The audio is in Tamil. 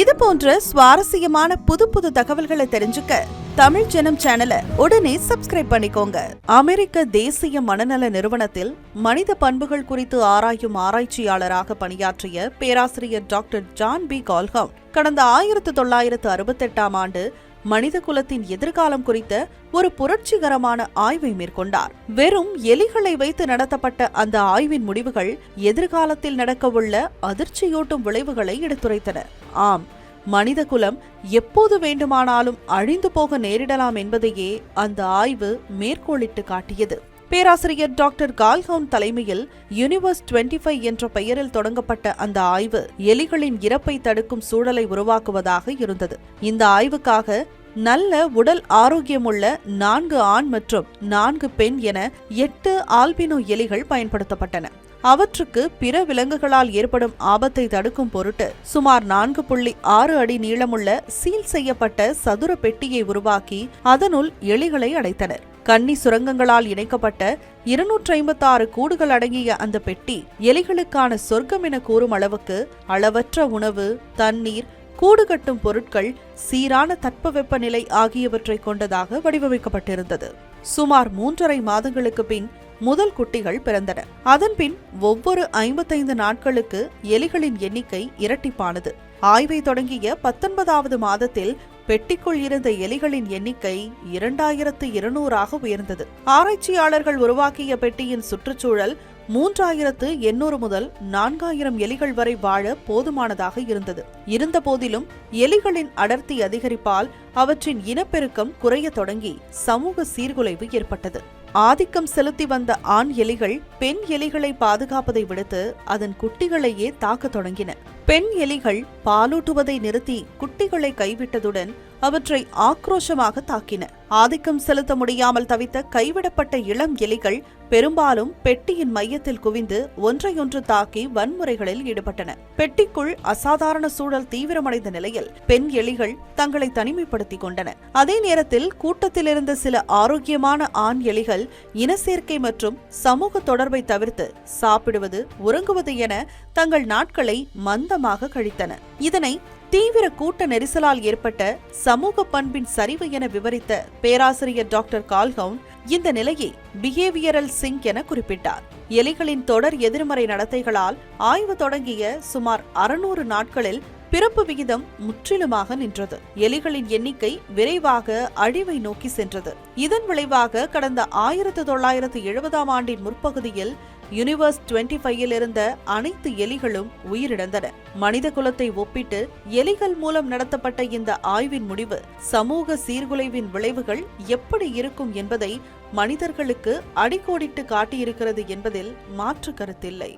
இது போன்ற சுவாரஸ்யமான புது புது தகவல்களை தெரிஞ்சுக்க தமிழ் ஜனம் சேனலை உடனே சப்ஸ்கிரைப் பண்ணிக்கோங்க. அமெரிக்க தேசிய மனநல நிறுவனத்தில் மனித பண்புகள் குறித்து ஆராயும் ஆராய்ச்சியாளராக பணியாற்றிய பேராசிரியர் டாக்டர் ஜான் பி. கால்ஹம் கடந்த ஆயிரத்து தொள்ளாயிரத்து அறுபத்தெட்டாம் ஆண்டு மனித குலத்தின் எதிர்காலம் குறித்த ஒரு புரட்சிகரமான ஆய்வை மேற்கொண்டார். வெறும் எலிகளை வைத்து நடத்தப்பட்ட அந்த ஆய்வின் முடிவுகள் எதிர்காலத்தில் நடக்கவுள்ள அதிர்ச்சியூட்டும் விளைவுகளை எடுத்துரைத்தன. ஆம் மனித குலம் எப்போது வேண்டுமானாலும் அழிந்து போக நேரிடலாம் என்பதையே அந்த ஆய்வு மேற்கோளிட்டு காட்டியது. பேராசிரியர் டாக்டர் கால்ஹவுன் தலைமையில் யூனிவர்ஸ் 25 என்ற பெயரில் தொடங்கப்பட்ட அந்த ஆய்வு எலிகளின் இறப்பை தடுக்கும் சூழலை உருவாக்குவதாக இருந்தது. இந்த ஆய்வுக்காக நல்ல உடல் ஆரோக்கியமுள்ள நான்கு ஆண் மற்றும் நான்கு பெண் என எட்டு ஆல்பினோ எலிகள் பயன்படுத்தப்பட்டன. அவற்றுக்கு பிற விலங்குகளால் ஏற்படும் ஆபத்தை தடுக்கும் பொருட்டு சுமார் நான்கு புள்ளி ஆறு அடி நீளமுள்ள சீல் செய்யப்பட்ட சதுர பெட்டியை உருவாக்கி அதனுள் எலிகளை அடைத்தனர். கன்னி சுரங்கங்களால் இணைக்கப்பட்ட இருநூற்றி ஐம்பத்தி ஆறு கூடுகள் அடங்கிய அந்த பெட்டி எலிகளுக்கான சொர்க்கம் என கூறும் அளவுக்கு அளவற்ற உணவு தண்ணீர் கூடு கட்டும் பொருட்கள் சீரான தட்பவெப்பநிலை ஆகியவற்றை கொண்டதாக வடிவமைக்கப்பட்டிருந்தது. சுமார் மூன்றரை மாதங்களுக்கு பின் முதல் குட்டிகள் பிறந்தன. அதன்பின் ஒவ்வொரு ஐம்பத்தைந்து நாட்களுக்கு எலிகளின் எண்ணிக்கை இரட்டிப்பானது. ஆய்வை தொடங்கிய பத்தொன்பதாவது மாதத்தில் பெட்டிக்குள் இருந்த எலிகளின் எண்ணிக்கை இரண்டாயிரத்து இருநூறாக உயர்ந்தது. ஆராய்ச்சியாளர்கள் உருவாக்கிய பெட்டியின் சுற்றுச்சூழல் மூன்றாயிரத்து எண்ணூறு முதல் நான்காயிரம் எலிகள் வரை வாழ போதுமானதாக இருந்தது. இருந்தபோதிலும் எலிகளின் அடர்த்தி அதிகரிப்பால் அவற்றின் இனப்பெருக்கம் குறையத் தொடங்கி சமூக சீர்குலைவு ஏற்பட்டது. ஆதிக்கம் செலுத்தி வந்த ஆண் எலிகள் பெண் எலிகளை பாதுகாப்பதை விடுத்து அதன் குட்டிகளையே தாக்க தொடங்கின. பெண் எலிகள் பாலூட்டுவதை நிறுத்தி குட்டிகளை கைவிட்டதுடன் அவற்றை ஆக்ரோஷமாக தாக்கின. ஆதிக்கம் செலுத்த முடியாமல் தவித்த கைவிடப்பட்ட இளம் எலிகள் பெரும்பாலும் பெட்டியின் மையத்தில் குவிந்து ஒன்றையொன்று தாக்கி வன்முறைகளில் ஈடுபட்டன. பெட்டிக்குள் அசாதாரண சூழல் தீவிரமடைந்த நிலையில் பெண் எலிகள் தங்களை தனிமைப்படுத்திக் கொண்டன. அதே நேரத்தில் கூட்டத்தில் இருந்த சில ஆரோக்கியமான ஆண் எலிகள் இனச்சேர்க்கை மற்றும் சமூக தொடர்பை தவிர்த்து சாப்பிடுவது உறங்குவது என தங்கள் நாட்களை மந்தமாக கழித்தன. இதனை தீவிர கூட்ட நெரிசலால் ஏற்பட்ட சமூக பண்பின் சரிவு என விவரித்த பேராசிரியர் டாக்டர் கால்ஹவுன் இந்த நிலையை பிஹேவியரல் சிங்க் என குறிப்பிட்டார். எலிகளின் தொடர் எதிர்மறை நடத்தைகளால் ஆய்வு தொடங்கிய சுமார் அறுநூறு நாட்களில் பிறப்பு விகிதம் முற்றிலுமாக நின்றது. எலிகளின் எண்ணிக்கை விரைவாக அழிவை நோக்கி சென்றது. இதன் விளைவாக கடந்த ஆயிரத்து தொள்ளாயிரத்து எழுபதாம் ஆண்டின் முற்பகுதியில் யூனிவர்ஸ் 25 ஃபைவில் இருந்த அனைத்து எலிகளும் உயிரிழந்தன. மனித குலத்தை ஒப்பிட்டு எலிகள் மூலம் நடத்தப்பட்ட இந்த ஆய்வின் முடிவு சமூக சீர்குலைவின் விளைவுகள் எப்படி இருக்கும் என்பதை மனிதர்களுக்கு அடிக்கோடிட்டு காட்டியிருக்கிறது என்பதில் மாற்று கருத்தில்லை.